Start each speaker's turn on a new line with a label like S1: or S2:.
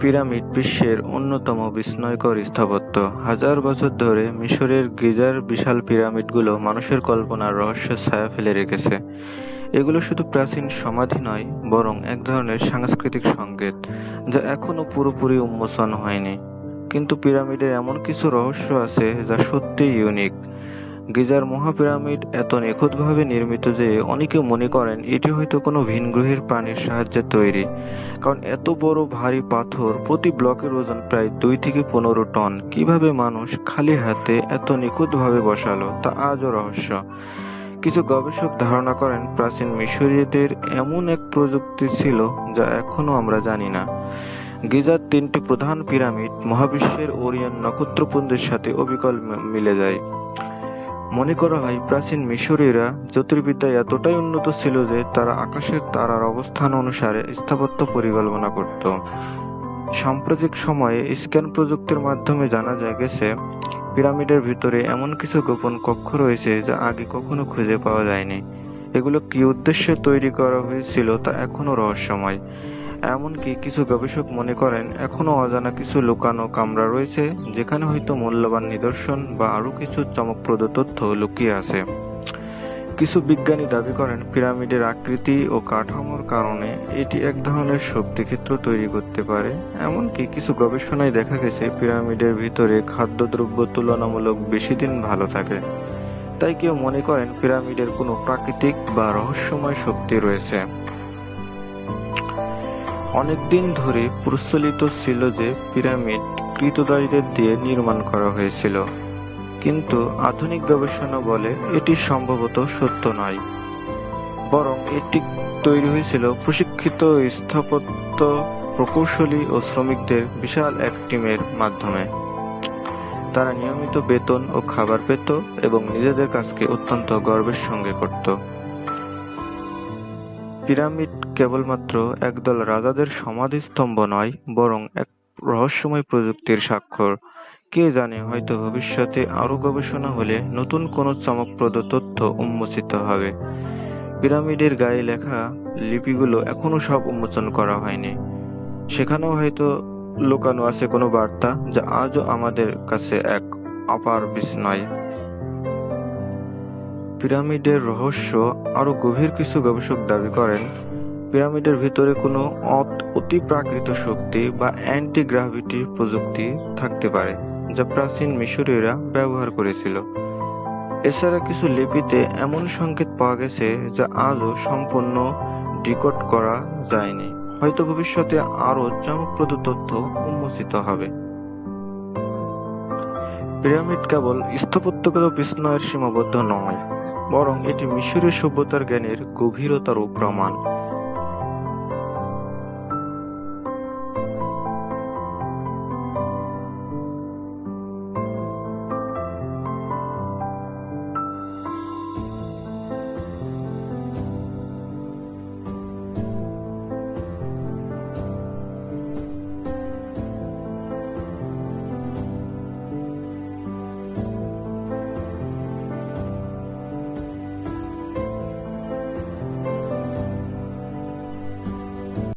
S1: Pyramid বিশ্বের অন্যতম বিস্ময়কর স্থাপত্য। হাজার বছর ধরে মিশরের গিজার বিশাল পিরামিডগুলো মানুষের কল্পনার রহস্যের ছায়া ফেলে রেখেছে। এগুলো শুধু প্রাচীন সমাধি নয়, বরং এক ধরনের সাংস্কৃতিক সংকেত, যা এখনও পুরোপুরি উন্মোচন হয়নি। কিন্তু পিরামিডের এমন কিছু রহস্য আছে যা সত্যিই ইউনিক। গিজার মহাপিরামিড এত নিখুঁতভাবে নির্মিত যে অনেকে মনে করেন এটি হয়তো কোনো ভিনগ্রহের প্রাণীর সাহায্যে তৈরি, কারণ এত বড় ভারী পাথর প্রতি ব্লকের ওজন প্রায় দুই থেকে পনেরো টন কীভাবে মানুষ খালি হাতে এত নিখুঁতভাবে বসালো তা আজও রহস্য। কিছু গবেষক ধারণা করেন প্রাচীন মিশরীয়দের এমন এক প্রযুক্তি ছিল যা এখনও আমরা জানি না। গিজার তিনটি প্রধান পিরামিড মহাবিশ্বের ওরিয়ন নক্ষত্রপুঞ্জের সাথে অবিকল মিলে যায়। মনে করা হয় প্রাচীন মিশরীয়রা জ্যোতির্বিদ্যায় এতটাই উন্নত ছিল যে তারা আকাশের তারার অবস্থান অনুসারে স্থাপত্য পরিকল্পনা করত। সাম্প্রতিক সময়ে স্ক্যান প্রযুক্তির মাধ্যমে জানা যায় গেছে, পিরামিডের ভিতরে এমন কিছু গোপন কক্ষ রয়েছে যা আগে কখনো খুঁজে পাওয়া যায়নি। এগুলো কি উদ্দেশ্যে তৈরি করা হয়েছিল তা এখনও রহস্যময়। এমনকি কিছু গবেষক মনে করেন এখনও অজানা কিছু লুকানো কামরা রয়েছে, যেখানে হয়তো মূল্যবান নিদর্শন বা আরও কিছু চমকপ্রদ তথ্য লুকিয়ে আছে। কিছু বিজ্ঞানী দাবি করেন, পিরামিডের আকৃতি ও কাঠামোর কারণে এটি এক ধরনের শক্তিক্ষেত্র তৈরি করতে পারে। এমনকি কিছু গবেষণায় দেখা গেছে, পিরামিডের ভিতরে খাদ্যদ্রব্য তুলনামূলক বেশি দিন ভালো থাকে। তাই কেউ মনে করেন, পিরামিডের কোনো প্রাকৃতিক বা রহস্যময় শক্তি রয়েছে। অনেকদিন ধরে প্রচলিত ছিল যে পিরামিড কৃতদাসদের দিয়ে নির্মাণ করা হয়েছিল, কিন্তু আধুনিক গবেষণা বলে এটি সম্ভবত সত্য নয়, বরং এটি তৈরি হয়েছিল প্রশিক্ষিত স্থাপত্য প্রকৌশলী ও শ্রমিকদের বিশাল এক টিমের মাধ্যমে। তারা নিয়মিত বেতন ও খাবার পেত এবং নিজেদের কাজকে অত্যন্ত গর্বের সঙ্গে করত। পিরামিড কেবলমাত্র একদল রাজাদের সমাধিস্তম্ভ নয়, বরং এক রহস্যময় প্রযুক্তির স্বাক্ষর। কে জানে হয়তো ভবিষ্যতে আরও গবেষণা হলে নতুন কোনো চমকপ্রদ তথ্য উন্মোচিত হবে। পিরামিডের গায়ে লেখা লিপিগুলো এখনও সব উন্মোচন করা হয়নি। সেখানেও হয়তো লুকানো আছে কোনো বার্তা যা আজও আমাদের কাছে এক অপার বিস্ময়। পিরামিডের রহস্য আরও গভীর কিছু গবেষক দাবি করেন, পিরামিডের ভিতরে কোনো অতিপ্রাকৃত শক্তি বা অ্যান্টি-গ্র্যাভিটি প্রযুক্তি থাকতে পারে, যা প্রাচীন মিশরীয়রা ব্যবহার করেছিল। এছাড়া কিছু লিপিতে এমন সংকেত পাওয়া গেছে যা আজও সম্পূর্ণ ডিকোড করা যায়নি। হয়তো ভবিষ্যতে আরও চমকপ্রদ তথ্য উন্মোচিত হবে। পিরামিড কেবল স্থাপত্যগত বিস্ময়ের সীমাবদ্ধ নয়, বরং এটি মিশরীয় সভ্যতার জ্ঞানের গভীরতারও প্রমাণ।